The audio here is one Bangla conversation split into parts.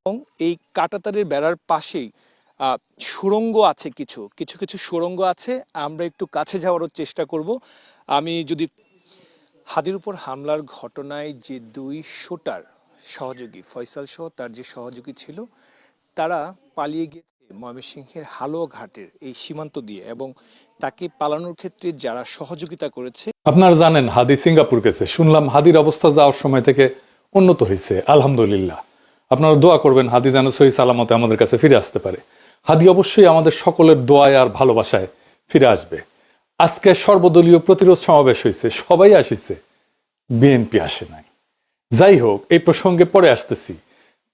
এবং এই কাটাতারের বেড়ার পাশেই আহ, সুড়ঙ্গ আছে কিছু কিছু কিছু সুড়ঙ্গ আছে আমরা একটু কাছে যাওয়ারও চেষ্টা করব। আমি যদি হাদির উপর হামলার ঘটনায় যে দুই শোটার সহযোগী ফয়সাল সহ তার যে সহযোগী ছিল তারা পালিয়ে গিয়েছে ময়মনসিংহের হালুয়া ঘাটের এই সীমান্ত দিয়ে এবং তাকে পালানোর ক্ষেত্রে যারা সহযোগিতা করেছে আপনারা জানেন হাদি সিঙ্গাপুর গেছে। শুনলাম হাদির অবস্থা যাওয়ার সময় থেকে উন্নত হয়েছে। আলহামদুলিল্লাহ। আপনারা দোয়া করবেন হাদি যেন সহি সালামতে আমাদের কাছে ফিরে আসতে পারে। হাদি অবশ্যই আমাদের সকলের দোয়ায় আর ভালোবাসায় ফিরে আসবে। আজকে সর্বদলীয় প্রতিরোধ সমাবেশ হয়েছে, সবাই আসিছে, বিএনপি আসে নাই। যাই হোক, এই প্রসঙ্গে পরে আসতেছি।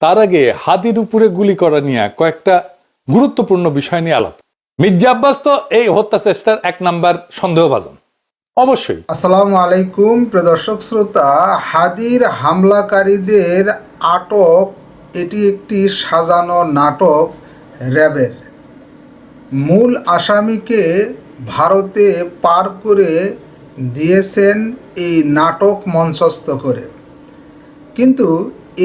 তার আগে হাদির উপরে গুলি করা নিয়ে কয়েকটা গুরুত্বপূর্ণ বিষয় নিয়ে আলাপ। মির্জা আব্বাস তো এই হত্যা চেষ্টার এক নাম্বার সন্দেহভাজন। অবশ্যই। আসসালামু আলাইকুম প্রদর্শক শ্রোতা, হাদির হামলাকারীদের আটক এটি একটি সাজানো নাটক, র্যাবের। মূল আসামিকে ভারতে পার করে দিয়েছেন এই নাটক মঞ্চস্থ করে। কিন্তু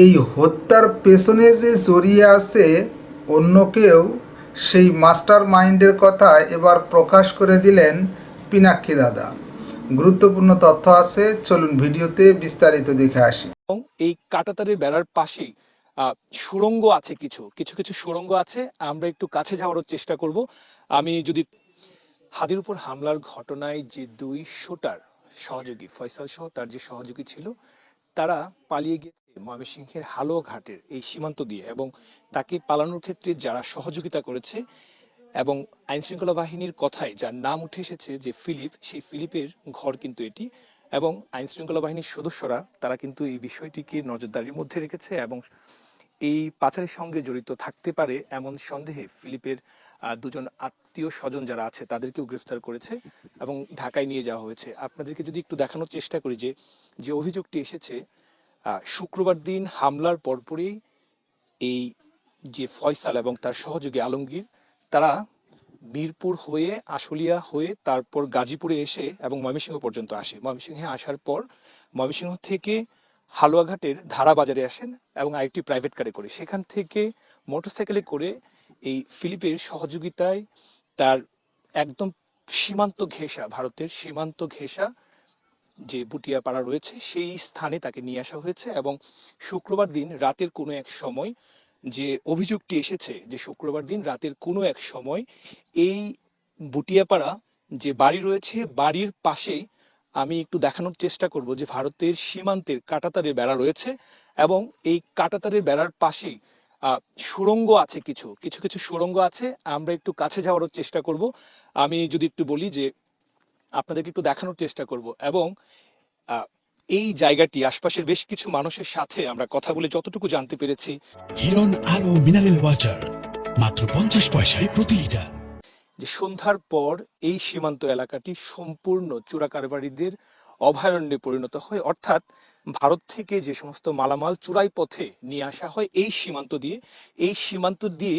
এই হত্যার পেছনে যে জড়িয়ে আছে অন্য কেউ, সেই মাস্টার মাইন্ডের কথা এবার প্রকাশ করে দিলেন পিনাক্ষী দাদা। গুরুত্বপূর্ণ তথ্য আছে, চলুন ভিডিওতে বিস্তারিত দেখে আসি। এই কাটাতারের বেড়ার পাশেই আহ, সুড়ঙ্গ আছে কিছু কিছু কিছু সুড়ঙ্গ আছে আমরা একটু কাছে যাওয়ারও চেষ্টা করব। আমি যদি হাদির উপর হামলার ঘটনায় যে দুই শোটার সহযোগী ফয়সাল সহ তার যে সহযোগী ছিল তারা পালিয়ে গিয়েছে ময়মনসিংহের হালুয়া ঘাটের এই সীমান্ত দিয়ে এবং তাকে পালানোর ক্ষেত্রে যারা সহযোগিতা করেছে এবং আইনশৃঙ্খলা বাহিনীর কথায় যার নাম উঠে এসেছে যে ফিলিপ সেই ফিলিপের ঘর কিন্তু এটি এবং আইনশৃঙ্খলা বাহিনীর সদস্যরা তারা কিন্তু এই বিষয়টিকে নজরদারির মধ্যে রেখেছে এবং এই পাচারের সঙ্গে জড়িত থাকতে পারে এমন সন্দেহে ফিলিপের দুজন আত্মীয় স্বজন যারা আছে তাদেরকেও গ্রেফতার করেছে এবং ঢাকায় নিয়ে যাওয়া হয়েছে। আপনাদেরকে যদি একটু দেখানোর চেষ্টা করি যে যে অভিযোগটি এসেছে শুক্রবার দিন হামলার পরপরই এই যে ফয়সাল এবং তার সহযোগী আলমগীর, তারা মিরপুর হয়ে, আশুলিয়া হয়ে, তারপর গাজীপুরে এসে এবং ময়মনসিংহ পর্যন্ত আসে। ময়মনসিংহে আসার পর ময়মনসিংহ থেকে হালুয়াঘাটের ধারা বাজারে আসেন এবং আরেকটি প্রাইভেট কারে করে। সেখান থেকে মোটরসাইকেলে করে এই ফিলিপের সহযোগিতায় তার একদম সীমান্ত ঘেঁষা, ভারতের সীমান্ত ঘেঁষা যে বুটিয়াপাড়া রয়েছে, সেই স্থানে তাকে নিয়ে আসা হয়েছে এবং শুক্রবার দিন রাতের কোনো এক সময় যে অভিযোগটি এসেছে যে শুক্রবার দিন রাতের কোনো এক সময় এই বুটিয়াপাড়া যে বাড়ি রয়েছে, বাড়ির পাশেই আমি একটু দেখানোর চেষ্টা করব যে ভারতের সীমান্তের কাটাতারের বেড়া রয়েছে এবং এই কাটাতারের বেড়ার পাশেই সুরঙ্গ আছে কিছু কিছু কিছু সুড়ঙ্গ আছে। আমরা একটু কাছে যাওয়ারও চেষ্টা করব। আমি যদি একটু বলি যে আপনাদেরকে একটু দেখানোর চেষ্টা করব এবং এই জায়গাটি, আশপাশের বেশ কিছু মানুষের সাথে আমরা কথা বলে যতটুকু জানতে পেরেছি। হিরন আরও মিনারেল ওয়াটার, মাত্র পঞ্চাশ পয়সায় প্রতি লিটার। যে সন্ধ্যার পর এই সীমান্ত এলাকাটি সম্পূর্ণ চোরাকারবারীদের অভয়ারণ্যে পরিণত হয়। অর্থাৎ ভারত থেকে যে সমস্ত মালামাল চুরাই পথে নিয়ে আসা হয়, এই সীমান্ত দিয়ে। এই সীমান্ত দিয়ে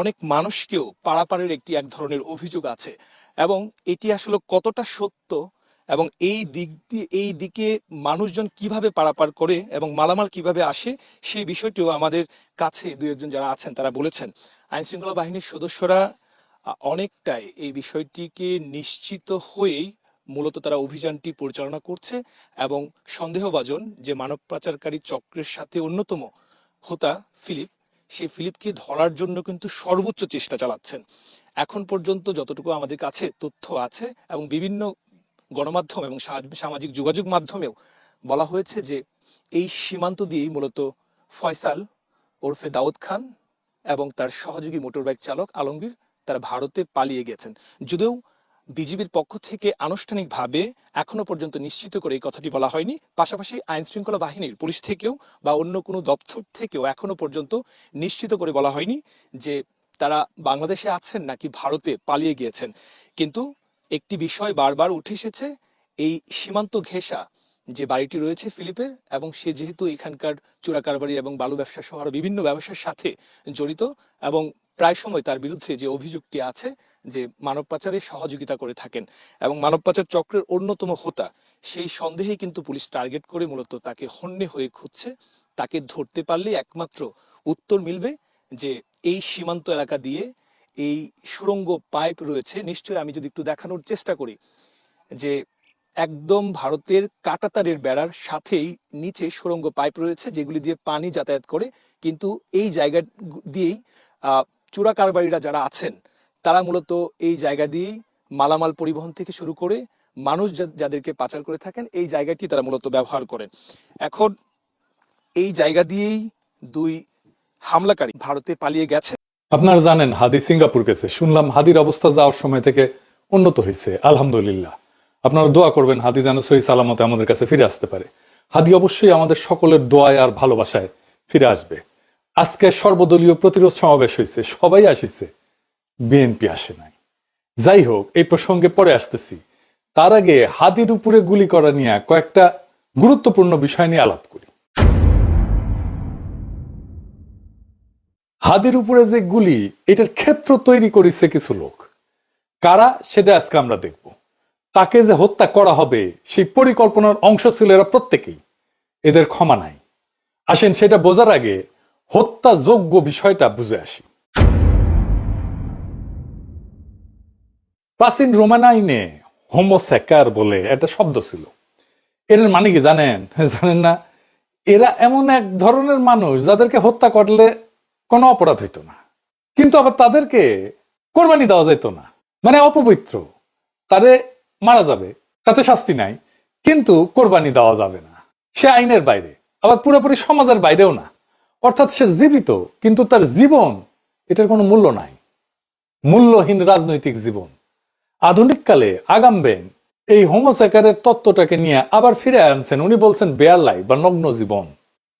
অনেক মানুষকেও পারাপারের একটি এক ধরনের অভিযোগ আছে। এবং এটি আসলে কতটা সত্য এবং এই দিক দিয়ে, এই দিকে মানুষজন কীভাবে পারাপার করে এবং মালামাল কীভাবে আসে, সেই বিষয়টিও আমাদের কাছে দু একজন যারা আছেন তারা বলেছেন। আইনশৃঙ্খলা বাহিনীর সদস্যরা অনেকটাই এই বিষয়টিকে নিশ্চিত হয়েই মূলত তারা অভিযানটি পরিচালনা করছে এবং সন্দেহভাজন যে মানব পাচারকারী চক্রের সাথে অন্যতম হোতা ফিলিপ সেই ফিলিপকে ধরার জন্য কিন্তু সর্বোচ্চ চেষ্টা চালাচ্ছেন। এখন পর্যন্ত যতটুকু আমাদের কাছে তথ্য আছে এবং বিভিন্ন গণমাধ্যম এবং সামাজিক যোগাযোগ মাধ্যমেও বলা হয়েছে যে এই সীমান্ত দিয়েই মূলত ফয়সাল ওরফে দাউদ খান এবং তার সহযোগী মোটরবাইক চালক আলমগীর তারা ভারতে পালিয়ে গেছেন। যদিও বিজিবির পক্ষ থেকে আনুষ্ঠানিকভাবে এখনও পর্যন্ত নিশ্চিত করে এই কথাটি বলা হয়নি। পাশাপাশি আইন শৃঙ্খলা বাহিনীর পুলিশ থেকেও বা অন্য কোনো দপ্তর থেকেও এখনও পর্যন্ত নিশ্চিত করে বলা হয়নি যে তারা বাংলাদেশে আছেন নাকি ভারতে পালিয়ে গিয়েছেন। কিন্তু একটি বিষয় বারবার উঠে এসেছে, এই সীমান্ত ঘেঁষা যে বাড়িটি রয়েছে ফিলিপের এবং সে যেহেতু এখানকার চোরা কারবারি এবং বালু ব্যবসা সহ আরও বিভিন্ন ব্যবসার সাথে জড়িত এবং প্রায় সময় তার বিরুদ্ধে যে অভিযোগটি আছে, যে মানব পাচারে সহযোগিতা করে থাকেন এবং মানব পাচার চক্রের অন্যতম হোতা, সেই সন্দেহে কিন্তু পুলিশ টার্গেট করে মূলত তাকে হন্যে হয়ে খুঁজছে। তাকে ধরতে পারলে একমাত্র উত্তর মিলবে যে এই সীমান্ত এলাকা দিয়ে এই সুড়ঙ্গ পাইপ রয়েছে। নিশ্চয়ই আমি যদি একটু দেখানোর চেষ্টা করি যে একদম ভারতের কাটাতারের বেড়ার সাথেই নিচে সুরঙ্গ পাইপ রয়েছে, যেগুলি দিয়ে পানি যাতায়াত করে। কিন্তু এই জায়গা দিয়েই চোরা কারবারিরা যারা আছেন, তারা মূলত এই জায়গা দিয়েই মালামাল পরিবহন থেকে শুরু করে মানুষ যাদেরকে পাচার করে থাকেন, এই জায়গাটি তারা মূলত ব্যবহার করেন। এখন এই জায়গা দিয়েই দুই হামলাকারী ভারতে পালিয়ে গেছে। আপনারা জানেন, হাদি সিঙ্গাপুর গেছে। শুনলাম হাদির অবস্থা যাওয়ার সময় থেকে উন্নত হয়েছে। আলহামদুলিল্লাহ। আপনারা দোয়া করবেন, হাদি যেন সহি সালামতে আমাদের কাছে ফিরে আসতে পারে। হাদি অবশ্যই আমাদের সকলের দোয়ায় আর ভালোবাসায় ফিরে আসবে। আজকে সর্বদলীয় প্রতিরোধ সমাবেশ হয়েছে, সবাই আসিছে, বিএনপি আসে নাই। যাই হোক, এই প্রসঙ্গে পরে আসতেছি। তার আগে হাদির উপরে গুলি করা নিয়ে কয়েকটা গুরুত্বপূর্ণ বিষয় নিয়ে আলাপ করি। হাদির উপরে যে গুলি, এটার ক্ষেত্র তৈরি করেছে কিছু লোক। কারা, সেটা আজকে আমরা দেখব। তাকে যে হত্যা করা হবে, সেই পরিকল্পনার অংশ ছিল এরা প্রত্যেকেই। এদের ক্ষমা নাই। আসেন সেটা বোঝার আগে হত্যাযোগ্য বিষয়টা বুঝে আসি। প্রাচীন রোমান আইনে হোমোস্যাকার বলে একটা শব্দ ছিল। এর মানে কি জানেন? জানেন না? এরা এমন এক ধরনের মানুষ যাদেরকে হত্যা করলে কোনো অপরাধ হইতো না। কিন্তু আবার তাদেরকে কোরবানি দেওয়া যেত না। মানে অপবিত্র। তারে মারা যাবে, তাতে শাস্তি নাই। কিন্তু কোরবানি দেওয়া যাবে না। সে আইনের বাইরে। আবার পুরোপুরি সমাজের বাইরেও না। অর্থাৎ সে জীবিত, কিন্তু তার জীবন এটার কোনো মূল্য নাই। মূল্যহীন রাজনৈতিক জীবন। আধুনিক কালে আগামবেন এই হোমোসেকারের তত্ত্বটাকে নিয়ে আবার ফিরে আনছেন। উনি বলছেন বেয়ার লাইফ বা নগ্ন জীবন।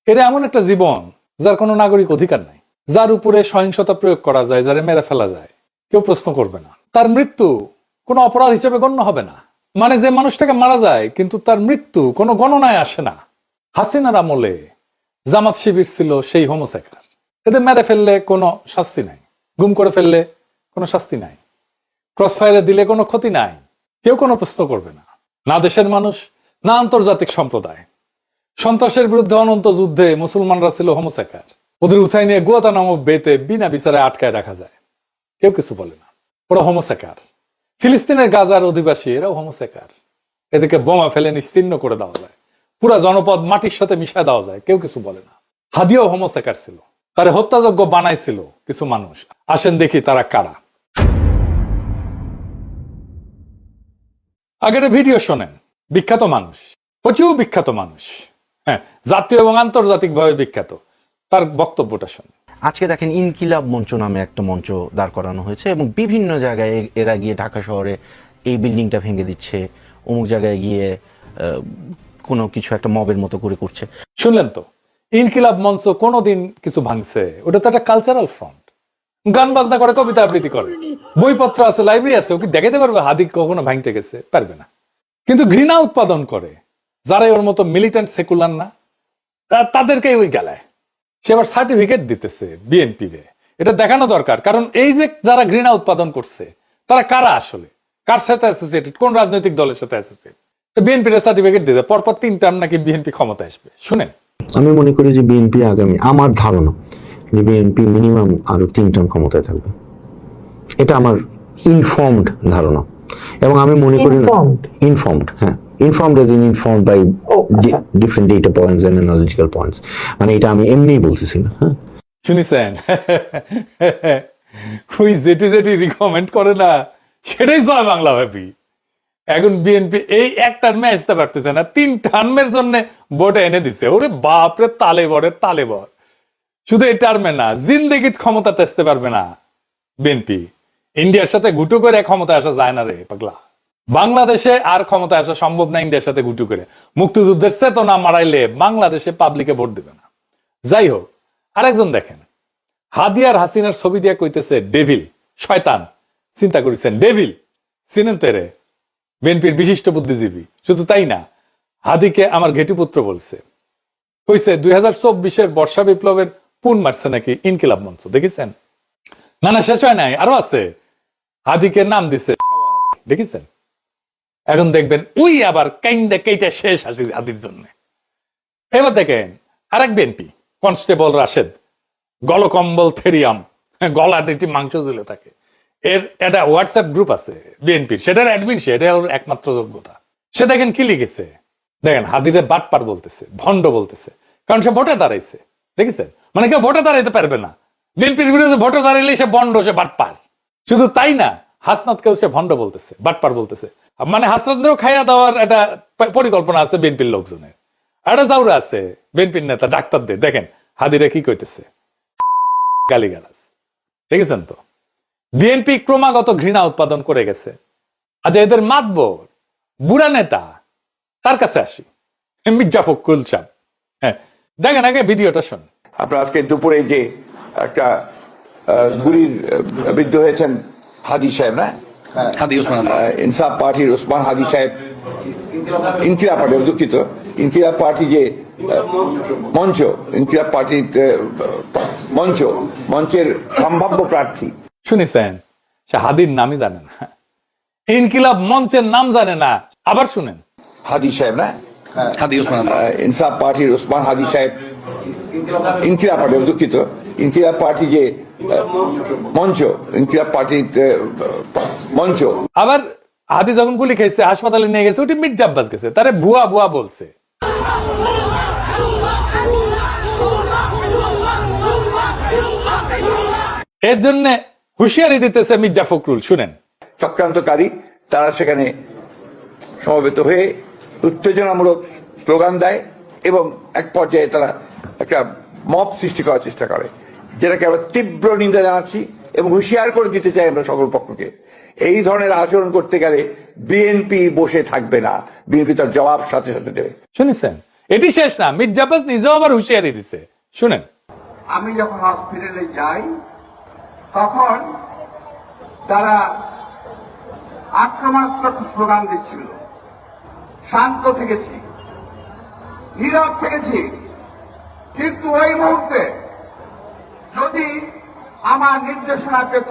এটা এমন একটা জীবন যার কোনো নাগরিক অধিকার নাই। যার উপরে সহিংসতা প্রয়োগ করা যায়, যারে মেরে ফেলা যায়। কেউ প্রশ্ন করবে না। তার মৃত্যু কোনো অপরাধ হিসেবে গণ্য হবে না। মানে যে মানুষটাকে মারা যায়, কিন্তু তার মৃত্যু কোনো গণনায় আসে না। হাসিনার আমলে জামাত শিবির ছিল সেই হোমোসেকার এদের মেরে ফেললে কোনো শাস্তি নাই। গুম করে ফেললে কোনো শাস্তি নাই। ক্রস ফায়ারে দিলে কোনো ক্ষতি নাই। কেউ কোনো প্রশ্ন করবে না। না দেশের মানুষ, না আন্তর্জাতিক সম্প্রদায়। সন্ত্রাসের বিরুদ্ধে অনন্ত যুদ্ধে মুসলমানরা ছিল হোমোসেকার ওদের উঠাই নিয়ে গুয়াতা নামক বেতে বিনা বিচারে আটকায় রাখা যায়। কেউ কিছু বলে না। ওরা হোমোসেকার ফিলিস্তিনের গাজার অধিবাসী, এরাও হোমোসেকার এদেরকে বোমা ফেলে নিশ্চিন্ন করে দেওয়া যায়। পুরা জনপদ মাটির সাথে মিশা দেওয়া যায়, কেউ কিছু বলে না। হাদিও হোমোসেকার ছিল, তারে হত্যাযোগ্য বানাইছিল কিছু মানুষ। আসেন দেখি তারা কারা। আগের ভিডিও শোনেন, বিখ্যাত মানুষ, প্রচুর বিখ্যাত মানুষ। হ্যাঁ জাতীয় এবং আন্তর্জাতিক ভাবে বিখ্যাত, তার বক্তব্যটা শোনেন। আজকে দেখেন ইনকিলাব মঞ্চ নামে একটা মঞ্চ দাঁড় করানো হয়েছে এবং বিভিন্ন জায়গায় এরা গিয়ে ঢাকা শহরে এই বিল্ডিংটা ভেঙে দিচ্ছে। অমুক জায়গায় গিয়ে কোনো কিছু একটা মবের মতো করে করছে। শুনলেন তো? ইনকিলাব মঞ্চ কোনোদিন কিছু ভাঙছে। ওটা তো একটা কালচারাল ফ্রন্ট গান বাজনা করে, কবিতা আবৃত্তি করে। বইপত্র আছে লাইব্রেরি আছে, ও কি দেখাতে পারবে? হাদি কখনো ভাঙতে গেছে? পারবে না। কিন্তু ঘৃণা উৎপাদন করে, যারাই ওর মতো মিলিটেন্ট সেকুলার না তাদেরকেই ওই গেলায়। সে আবার সার্টিফিকেট দিতেছে বিএনপি রে এটা দেখানো দরকার। কারণ এই যে যারা ঘৃণা উৎপাদন করছে, তারা কারা আসলে? কার সাথে অ্যাসোসিয়েটেড কোন রাজনৈতিক দলের সাথে অ্যাসোসিয়েট বিএনপি র সার্টিফিকেট দিতে পরপর তিন টার্ম নাকি বিএনপি ক্ষমতা আসবে। শুনেন। আমি মনে করি যে বিএনপি আগামী আমার ধারণা যে বিএনপি মিনিমাম আরও তিন টার্ম ক্ষমতায় থাকবে। এটা আমার ইনফর্মড ধারণা। এবং আমি মনে করি? ইনফর্মড হ্যাঁ। Informed as in informed by. Different data points and analytical points মানে এটা আমি এমনিই বলতেছি না হ্যাঁ। শুনেছেন ওই যেটি যেটি রিকমেন্ড করে না সেটাই জয় বাংলা ভাবি এখন বিএনপি এই একটা ম্যাচ আসতে পারতেছে না। তিন টার্মের জন্য ভোটে এনে দিছে। ওরে বাপরে তালে বড়ে তালে বর শুধু এই টার্মে না জিন্দেগিত ক্ষমতাতে আসতে পারবে না বিএনপি ইন্ডিয়ার সাথে ঘুটু করে ক্ষমতা আসা যায় না রে, পাগলা। বাংলাদেশে আর ক্ষমতা আসা সম্ভব না ইন্ডিয়ার সাথে ঘুটু করে। মুক্তিযুদ্ধের চেতনা মারাইলে বাংলাদেশে পাবলিকে ভোট দিবে না। যাই হোক, আরেকজন দেখেন। হাদিয়ার হাসিনার ছবি দিয়া কইতেছে, ডেভিল, শয়তান। চিন্তা করেছেন, ডেভিল, চিনেন তো রে বিএনপির বিশিষ্ট বুদ্ধিজীবী। শুধু তাই না হাদিকে আমার ঘেটুপুত্র বলছে। কইছে দুই হাজার চব্বিশের বর্ষা বিপ্লবের পুন মারছে নাকি ইনকিলাব মঞ্চ দেখেছেন? না না শেষ হয় নাই আরও আছে। হাদিকে নাম দিছে দেখেছেন? এখন দেখবেন উই আবার কাইন্দে কেইটা শেষ হাসি হাদির জন্য। এবার দেখেন আরেক বিএনপি কনস্টেবল রাশেদ গলকম্বল থেরিয়াম হ্যাঁ, গলা একটি মাংস ঝুলে থাকে। এর একটা হোয়াটসঅ্যাপ গ্রুপ আছে বিএনপির সেটার অ্যাডমিন সে এটা ওর একমাত্র যোগ্যতা। সে দেখেন কি লিখেছে? দেখেন, হাদিরে বাটপার বলতেছে, ভণ্ড বলতেছে। কারণ সে ভোটে দাঁড়াইছে, দেখেছেন? মানে কেউ ভোটে দাঁড়াইতে পারবে না। বিএনপির বিরুদ্ধে ভোটে দাঁড়াইলে সে বন্ড সে বাটপার। শুধু তাই না হাসনাতকেও সে ভণ্ড বলতেছে, বাটপার বলতেছে। মানে হাসনাতদেরও খাইয়া দেওয়ার একটা পরিকল্পনা আছে বিএনপির লোকজনের। একটা জাউরা আছে বিএনপির নেতা, ডাক্তারদের। দেখেন, হাদিরে কি কইতেছে? গালিগালাজ। দেখেছেন তো? বিএনপি ক্রমাগত ঘৃণা উৎপাদন করে গেছে। আচ্ছা এদের মাতবর বুড়া নেতা তার কাছে আসি। মির্জা ফখরুল সাহেব। হ্যাঁ দেখেন আগে ভিডিওটা শোন আপনার আজকে দুপুরে যে একটা গুলির বিদ্ধ হয়েছেন হাদি সাহেব না? ইনসাফ পার্টির ওসমান হাদি সাহেব। ইনকিলাব পার্টি দুঃখিত। ইনকিলাব পার্টি যে মঞ্চ ইনকিলাব পার্টির মঞ্চ মঞ্চের সম্ভাব্য প্রার্থী শুনেছেন? সে হাদির নামই জানে না। ইনকিলাব মঞ্চের নাম জানে না। আবার শুনেন। হাদি সাহেব না? ইনসাফ পার্টির ওসমান হাদি সাহেব। ইনকিলাব পার্টি দুঃখিত। ইনকিলাব পার্টি যে মঞ্চ ইনকিলাব পার্টির আহ, মঞ্চ। আবার হাদি যখন গুলি খেয়েছে হাসপাতালে নিয়ে গেছে ওটি মির্জা আব্বাস গেছে। তারে ভুয়া ভুয়া বলছে। এর জন্য হুঁশিয়ারি দিতেছে মির্জা ফখরুল শুনেন। চক্রান্তকারী তারা সেখানে সমবেত হয়ে উত্তেজনামূলক স্লোগান দেয় এবং এক পর্যায়ে তারা একটা মব সৃষ্টি করার চেষ্টা করে যেটাকে আমরা তীব্র নিন্দা জানাচ্ছি এবং হুঁশিয়ার করে দিতে চাই আমরা সকল পক্ষকে। এই ধরনের আচরণ করতে গেলে বিএনপি বসে থাকবে না বিএনপি তার জবাব সাথে সাথে দেবে। শুনেছেন? এটি শেষ না মির্জা আব্বাস নিজেও আবার হুঁশিয়ারি দিছে। শুনেন। আমি যখন হসপিটালে যাই তখন তারা আক্রমণাত্মক স্লোগান দিচ্ছিল। শান্ত থেকেছি। নীরব থেকেছি। কিন্তু ওই মুহূর্তে যদি আমার নির্দেশনা পেত,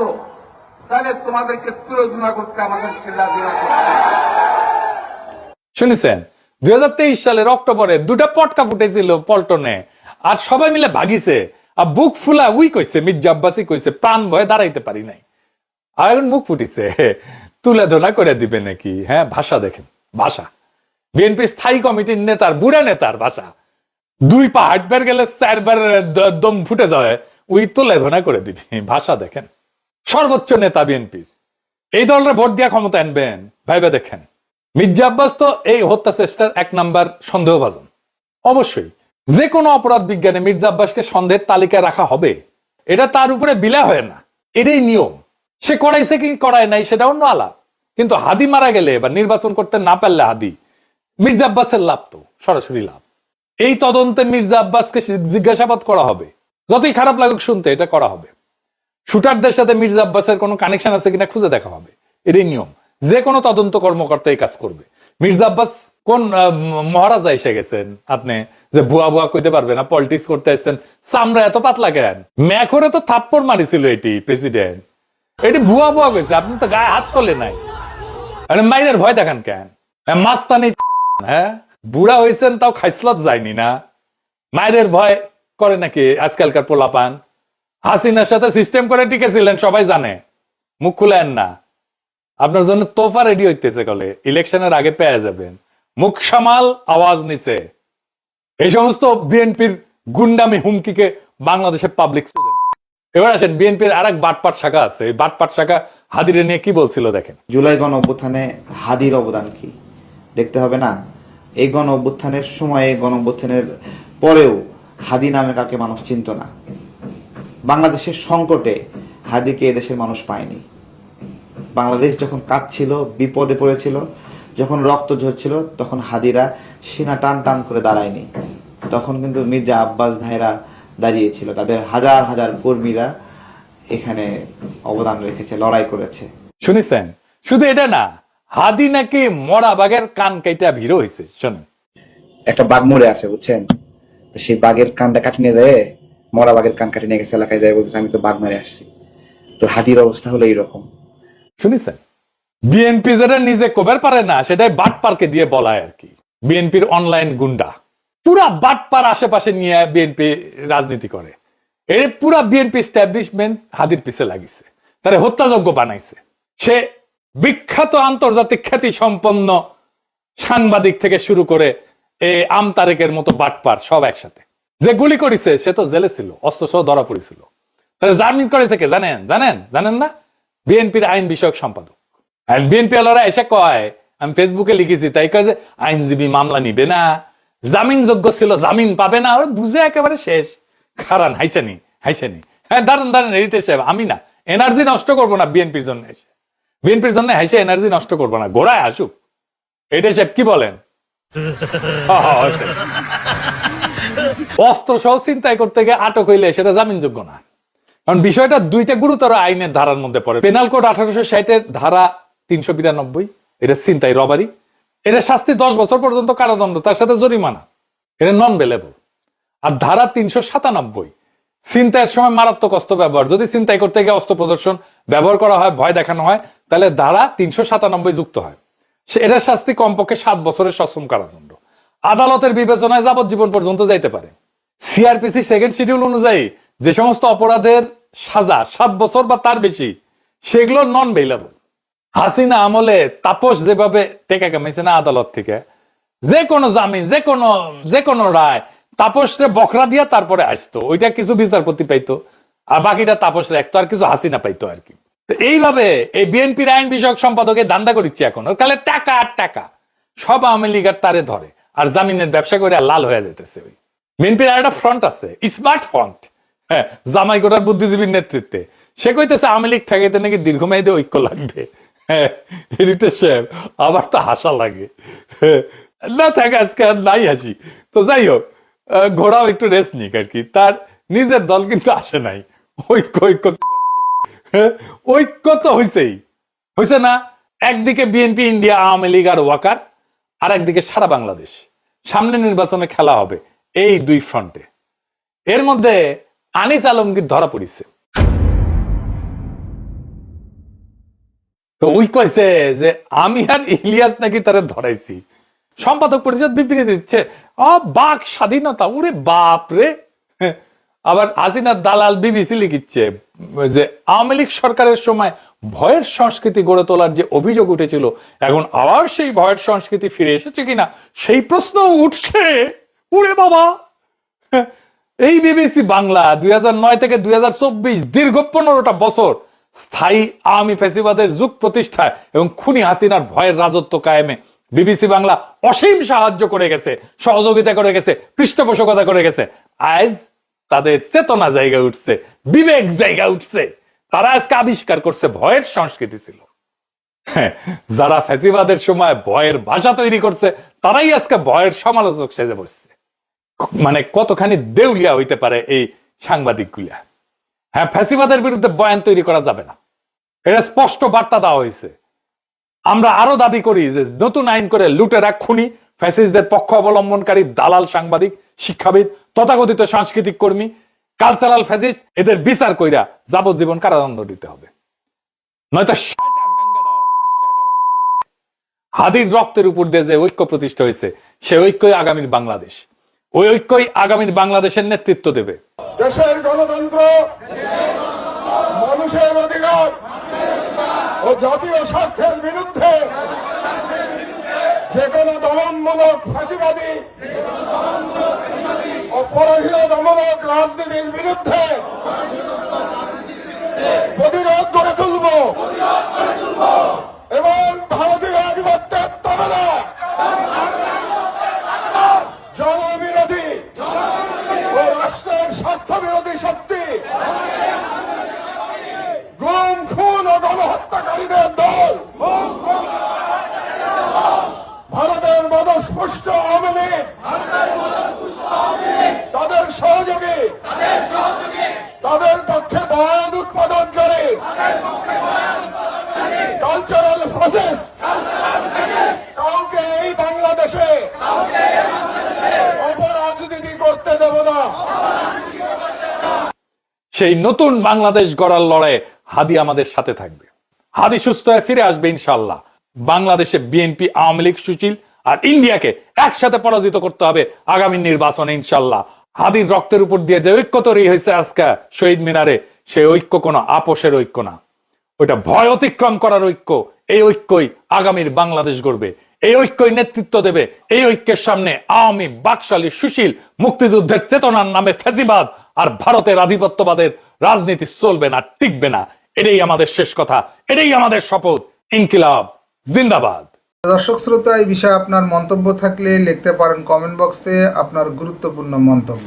তাহলে তোমাদেরকে তুলোধনা করতে আমাদের চিল্লাধুলা করতে শুনেছেন? দুই হাজার তেইশ সালের অক্টোবরে দুটা পটকা ফুটেছিল পল্টনে। আর সবাই মিলে ভাগিছে। আর বুক ফুলা উই কইছে মির্জা আব্বাসি কইছে প্রাণ ভয়ে দাঁড়াইতে পারি নাই আর এখন মুখ ফুটিছে তুলে ধরা করে দিবে নাকি হ্যাঁ ভাষা দেখেন ভাষা বিএনপির স্থায়ী কমিটির নেতার বুড়া নেতার ভাষা দুই পা হাঁটবার গেলে চারবার দম ফুটে যাবে উই তুলে ধরা করে দিবে ভাষা দেখেন সর্বোচ্চ নেতা বিএনপির এই দলরা ভোট দিয়া ক্ষমতা আনবেন ভাইবে দেখেন মির্জা আব্বাস তো এই হত্যা চেষ্টার এক নাম্বার সন্দেহভাজন অবশ্যই যে কোনো অপরাধ বিজ্ঞানে মির্জা আব্বাসকে সন্দেহের তালিকায় রাখা হবে। এটা তার উপরে বিলা হয় না। এটাই নিয়ম। সে করাইছে কি, করায় নাই, সেটা অন্য আলাপ। কিন্তু হাদি মারা গেলে বা নির্বাচন করতে না পারলে হাদি, মির্জা আব্বাসের লাভ তো, সরাসরি লাভ। এই তদন্তে মির্জা আব্বাসকে জিজ্ঞাসাবাদ করা হবে। যতই খারাপ লাগুক শুনতে, এটা করা হবে। শুটারদের সাথে মির্জা আব্বাসের কোনো কানেকশন আছে কিনা খুঁজে দেখা হবে। এটাই নিয়ম। যে কোনো তদন্ত কর্মকর্তা এই কাজ করবে। মির্জা আব্বাস কোন মহারাজা এসে গেছেন, আপনি যে বুয়া বুয়া কইতে পারবে না পলিটিক্স করতে এসেছেন চামড়া এত পাতলা কেন? ম্যাখরে তো থাপ্পড় মারিছিল এটি প্রেসিডেন্ট এটি বুয়া বুয়া কইছে, আপনি তো গায়ে হাত তোলে নাই। আরে মাইনের ভয় দেখান কেন? মাস্তানি হ্যাঁ? বুড়া হয়েছেন তাও খাইসলত যায়নি না। মায়ের ভয় করে নাকি আজকালকার পোলাপান? হাসিনার সাথে সিস্টেম করে টিকেছিলেন, সবাই জানে। মুখ খুলেন না। আপনার জন্য তোফা রেডি হইতেছে কলে ইলেকশনের আগে পেয়ে যাবেন। মুখ সামাল, আওয়াজ নিচে। এই সমস্ত বিএনপির গুন্ডামি হুমকিকে বাংলাদেশের পাবলিক এবার আসেন, বিএনপির আর এক বাটপাট শাখা আছে। এই বাটপাট শাখা হাদিরে নিয়ে কি বলছিল দেখেন? জুলাই গণ অভ্যুত্থানে হাদির অবদান কি? দেখতে হবে না। এই গণ অভ্যুত্থানের সময়ে গণ অভ্যুত্থানের পরেও হাদি নামে কাকে মানুষ চিনত না? বাংলাদেশের সংকটে হাদিকে এদেশের মানুষ পায়নি। বাংলাদেশ যখন কাঁদছিল, বিপদে পড়েছিল, যখন রক্ত ঝরছিল, তখন হাদিরা সিনা টান টান করে দাঁড়ায়নি। তখন কিন্তু মির্জা আব্বাস ভাইরা দাঁড়িয়েছিল। তাদের হাজার হাজার কর্মীরা এখানে অবদান রেখেছে লড়াই করেছে। শুনেছেন? শুধু এটা না হাদি নাকি মরা বাঘের কান কাইটা ভিড় হয়েছে শোনেন। একটা বাঘ মরে আছে বুঝছেন? তো সেই বাঘের কানটা কাটি নিয়ে যায় মরা বাঘের কান কাটি নিয়ে গেছে এলাকায় যায় বলতেছে আমি তো বাঘ মেরে আসছি। তো হাদির অবস্থা হলো এইরকম। শুনেছেন? বিএনপি যেটা নিজে কবের পারে না সেটাই বাট পার্কে দিয়ে বলায় আর কি। বিএনপির অনলাইন গুন্ডা। পুরা বাটপার আশেপাশে নিয়ে বিএনপি রাজনীতি করে। এর পুরা বিএনপি স্ট্যাবলিশমেন্ট হাদির পিছে লাগিছে। তারে হত্যাযজ্ঞ বানাইছে। সে বিখ্যাত আন্তর্জাতিক খ্যাতি সম্পন্ন সাংবাদিক থেকে শুরু করে এ আমতারেকের মতো বাটপার সব একসাথে। যে গুলি করেছে, সে তো জেলে ছিল অস্ত্র সহ ধরা পড়েছিল। তাহলে জামিন করেছে কে? জানেন? জানেন? জানেন না? বিএনপির আইন বিষয়ক সম্পাদক। বিএনপি আলারা এসে কয় আমি ফেসবুকে লিখেছি, তাই যে, আইনজীবী মামলা নিবে না, জামিন যোগ্য ছিল, জামিন পাবে না বুঝে একেবারে শেষ। খারান হাইসানি হাইসানি হ্যাঁ দাঁড়ান দাঁড়ান হেরিটেজ সাহেব, আমি না। এনার্জি নষ্ট করব না বিএনপির জন্য এসে। বিএনপির জন্য হাইসে এনার্জি নষ্ট করব না, গোড়ায় আসুক। এটা সাহেব কি বলেন? অস্ত্র সহ চিন্তাই করতে গিয়ে আটক হইলে সেটা জামিনযোগ্য না। কারণ বিষয়টা দুইটা গুরুতর আইনের ধারার মধ্যে পড়ে। পেনাল কোড আঠারোশো ষাটের ধারা তিনশো বিরানব্বই এটা চিন্তাই রবারি এটা শাস্তি দশ বছর পর্যন্ত কারাদণ্ড, তার সাথে জরিমানা। এটা নন বেলেবল আর ধারা তিনশো সাতানব্বই চিন্তায়ের সময় মারাত্মক অস্ত্র ব্যবহার। যদি চিন্তাই করতে গিয়ে অস্ত্র প্রদর্শন ব্যবহার করা হয়, ভয় দেখানো হয়, তাহলে ধারা তিনশো সাতানব্বই যুক্ত হয়। সে এটার শাস্তি কমপক্ষে সাত বছরের সশ্রম কারাদণ্ড। আদালতের বিবেচনায় যাবজ্জীবন পর্যন্ত যাইতে পারে। সিআরপিসি সেকেন্ড শিডিউল অনুযায়ী যে সমস্ত অপরাধের সাজা, সাত বছর বা তার বেশি, সেগুলো নন বেইলেবল হাসিনা আমলে তাপস যেভাবে টেকা কামাইছে না আদালত থেকে, যে কোনো জামিন, যে কোনো যে কোনো রায়, তাপসরে বকরা দিয়া তারপরে আসতো। ওইটা কিছু বিচারপতি পাইতো, আর বাকিটা তাপস রাখতো আর কিছু হাসিনা পাইতো আর কি। এইভাবে এই বিএনপির আইন বিষয়ক সম্পাদকে দান্দা করিচ্ছে এখন। ওর কালে টাকা আর টাকা, সব আওয়ামী লীগের তারে ধরে, আর জামিনের ব্যবসা করে লাল হয়ে যেতেছে ওই। বিএনপির আর একটা ফ্রন্ট আছে স্মার্ট ফ্রন্ট হ্যাঁ জামাই গোটার বুদ্ধিজীবীর নেতৃত্বে। সে কইতেছে আওয়ামী লীগ ঠেকাইতে নাকি দীর্ঘমেয়াদী ঐক্য লাগবে। হ্যাঁ সাহেব আমার তো হাসা লাগে। না থাকে আজকে আর নাই হাসি। তো যাই হোক ঘোড়াও একটু রেস্ট নিক আর কি। তার নিজের দল কিন্তু আসে নাই। ঐক্য ঐক্য হ্যাঁ, ঐক্য তো হয়েছেই হয়েছে না? একদিকে বিএনপি ইন্ডিয়া আওয়ামী লীগ আর ওয়াকার আর একদিকে সারা বাংলাদেশ। সামনে নির্বাচনে খেলা হবে এই দুই ফ্রন্টে এর মধ্যে আনিস আলমগীর ধরা পড়িছে। তো ওই কইছে যে, আমি আর ইলিয়াস নাকি তারা ধরাইছি। সম্পাদক পরিষদ বিবৃতি দিচ্ছে, অ, বাক স্বাধীনতা ওরে বাপ রে। আবার হাসিনার দালাল বিবিসি লিখিচ্ছে যে, আওয়ামী লীগ সরকারের সময় ভয়ের সংস্কৃতি গড়ে তোলার যে অভিযোগ উঠেছিল, এখন আবার সেই ভয়ের সংস্কৃতি ফিরে এসেছে কিনা, সেই প্রশ্ন উঠছে। ওরে বাবা! এই বিবিসি বাংলা দুই হাজার নয় থেকে দুই হাজার চব্বিশ, দীর্ঘ পনেরোটা বছর স্থায়ী আওয়ামী ফেসিবাদের যুগ প্রতিষ্ঠায় এবং খুনি হাসিনার ভয়ের রাজত্ব কায়েমে বিবিসি বাংলা অসীম সাহায্য করে গেছে সহযোগিতা করে গেছে পৃষ্ঠপোষকতা করে গেছে। আজ তাদের চেতনা জায়গা উঠছে বিবেক জায়গা উঠছে। তারা আজকে আবিষ্কার করছে ভয়ের সংস্কৃতি ছিল। হ্যাঁ, যারা ফেসিবাদের সময় ভয়ের ভাষা তৈরি করছে তারাই আজকে ভয়ের সমালোচক সেজে বসছে। মানে কতখানি দেউলিয়া হইতে পারে এই সাংবাদিকগুলা হ্যাঁ ফ্যাসিবাদের বিরুদ্ধে বয়ান তৈরি করা যাবে না। এটা স্পষ্ট বার্তা দেওয়া হয়েছে। আমরা আরও দাবি করি যে নতুন আইন করে লুটেরা খুনি, ফ্যাসিস্টদের পক্ষ অবলম্বনকারী দালাল সাংবাদিক, শিক্ষাবিদ, তথাকথিত সাংস্কৃতিক কর্মী কালচারাল ফ্যাসিস্ট এদের বিচার কইরা যাবজ্জীবন কারাদণ্ড দিতে হবে। নয়তো। হাদির রক্তের উপর দিয়ে যে ঐক্য প্রতিষ্ঠা হয়েছে, সে ঐক্যই আগামীর বাংলাদেশ। ওই ঐক্যই আগামীর বাংলাদেশের নেতৃত্ব দেবে। দেশের গণতন্ত্র, মানুষের অধিকার ও জাতীয় স্বার্থের বিরুদ্ধে যে কোনো দমনমূলক ফাঁসিবাদী ও পরাধীনতামূলক রাজনীতির বিরুদ্ধে প্রতিরোধ করে তুলব। এবং ভারতীয় আধিপত্যের তবলা জনবিরোধী ও রাষ্ট্রের স্বার্থ বিরোধী শক্তি গুম খুন ও গণহত্যাকারীদের দল ভারতের মদস্পুষ্ট আওয়ামী লীগ তাদের সহযোগী তাদের পক্ষে বয়ান উৎপাদনকারী কালচারাল প্রসেস কাউকে এই বাংলাদেশে অপরাজনীতি করতে দেব না সেই নতুন বাংলাদেশ গড়ার লড়াইয়ে হাদি আমাদের সাথে থাকবে। হাদি সুস্থ হয়ে ফিরে আসবে ইনশাল্লাহ বাংলাদেশে বিএনপি, আওয়ামী লীগ সুচিল আর ইন্ডিয়াকে একসাথে পরাজিত করতে হবে আগামী নির্বাচনে ইনশাল্লাহ হাদির রক্তের উপর দিয়ে যে ঐক্য তৈরি হয়েছে আজকে শহীদ মিনারে সেই ঐক্য কোনো আপোষের ঐক্য না। ওইটা ভয় অতিক্রম করার ঐক্য, এই ঐক্যই আগামীর বাংলাদেশ গড়বে। এই ঐক্যই নেতৃত্ব দেবে। এই ঐক্যের সামনে আওয়ামী, বাকশালী, সুশীল মুক্তিযুদ্ধের চেতনার নামে ফ্যাসিবাদ আর ভারতের আধিপত্যবাদের রাজনীতি চলবে না, টিকবে না। এটাই আমাদের শেষ কথা, এটাই আমাদের শপথ। ইনকিলাব, জিন্দাবাদ। দর্শক শ্রোতা, এই বিষয়ে আপনার মন্তব্য থাকলে লিখতে পারেন কমেন্ট বক্সে আপনার গুরুত্বপূর্ণ মন্তব্য।